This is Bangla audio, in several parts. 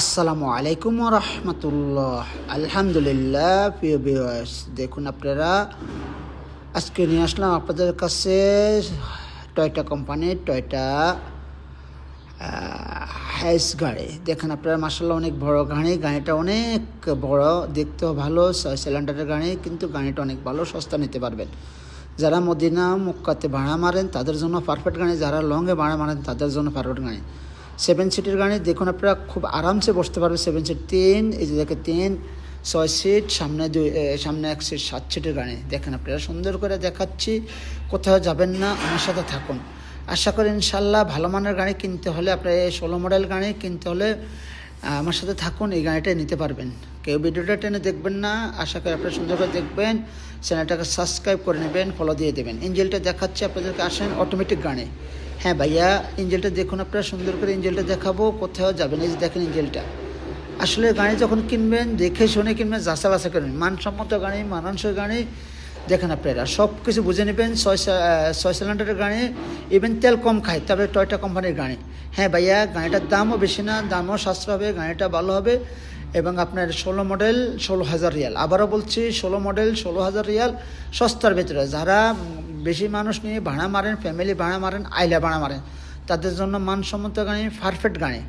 আসসালামু আলাইকুম রহমতুল্লাহ। আলহামদুলিল্লাহ, প্রিয় ভিউয়ার্স দেখুন আপনারা, আজকে নিয়ে আসলাম আপনাদের কাছে টয়টা কোম্পানির টয়টা হাইস গাড়ি। দেখেন আপনারা মাসাল্লাহ অনেক বড় গাড়ি, গাড়িটা অনেক বড়, দেখতেও ভালো সিলিন্ডারের গাড়ি, কিন্তু গাড়িটা অনেক ভালো, সস্তা নিতে পারবেন। যারা মদিনা, মুক্কাতে ভাড়া মারেন, তাদের জন্য পারফেক্ট গাড়ি, যারা লংয়ে ভাড়া মারেন, তাদের জন্য পারফেক্ট গাড়ি। সেভেন সিটের গাড়ি দেখুন আপনারা, খুব আরামসে বসতে পারবে সেভেন সিট তিন, এই যে দেখে তিন, ছয় সিট সামনে দুই সামনে এক সিট সাত সিটের গাড়ি দেখেন আপনারা, সুন্দর করে দেখাচ্ছি, কোথাও যাবেন না, আমার সাথে থাকুন। আশা করি ইনশাল্লাহ ভালো মানের গাড়ি কিনতে হলে, আপনার এই ষোলো মডেল গাড়ি কিনতে হলে আমার সাথে থাকুন, এই গাড়িটাই নিতে পারবেন। কেউ ভিডিওটা টেনে দেখবেন না। আশা করি আপনারা সুন্দর করে দেখবেন। চ্যানেলটাকে সাবস্ক্রাইব করে নেবেন ফলো দিয়ে দেবেন। ইঞ্জিনটা দেখাচ্ছে, আপনাদেরকে আসেন অটোমেটিক গানে। হ্যাঁ ভাইয়া ইঞ্জিনটা দেখুন আপনারা, সুন্দর করে ইঞ্জিনটা দেখাবো, কোথাও যাবেন? এই যে দেখেন ইঞ্জিনটা আসলে গাড়ি যখন কিনবেন, দেখে শুনে কিনবেন যাচা বাসা করবেন মানসম্মত গাড়ি, মানানসই গাড়ি দেখেন আপনারা সব কিছু বুঝে নেবেন, ছয় সিলিন্ডারের গাড়ি ইভেন তেল কম খায়, তবে টয়টা কোম্পানির গাড়ি। হ্যাঁ ভাইয়া, গাড়িটার দামও বেশি না, দামও সাশ্রয় হবে, গাড়িটা ভালো হবে, এবং আপনার ষোলো মডেল ষোলো হাজার রিয়াল। আবারও বলছি, ষোলো মডেল ষোলো হাজার রিয়াল, সস্তার ভেতরে। যারা বেশি মানুষ নিয়ে ভাড়া মারেন ফ্যামিলি ভাড়া মারেন, আইলা ভাড়া মারেন, তাদের জন্য মানসম্মত গাড়ি পারফেক্ট গাড়ি।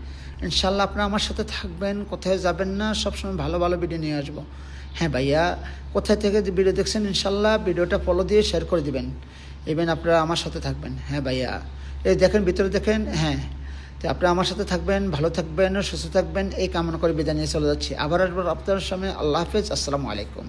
ইনশাল্লাহ আপনারা আমার সাথে থাকবেন, কোথায় যাবেন না, সবসময় ভালো ভালো ভিডিও নিয়ে আসব। হ্যাঁ ভাইয়া, কোথায় থেকে ভিডিও দেখছেন, ইনশাল্লাহ ভিডিওটা ফলো দিয়ে শেয়ার করে দিবেন। ইভেন আপনারা আমার সাথে থাকবেন। হ্যাঁ ভাইয়া। এই দেখেন, ভিতরে দেখেন হ্যাঁ। তো আপনারা আমার সাথে থাকবেন, ভালো থাকবেন, সুস্থ থাকবেন, এই কামনা করে বিদায় নিয়ে চলে যাচ্ছি। আবার আসবার আপনার সামনে। আল্লাহ হাফেজ, আসসালামু আলাইকুম।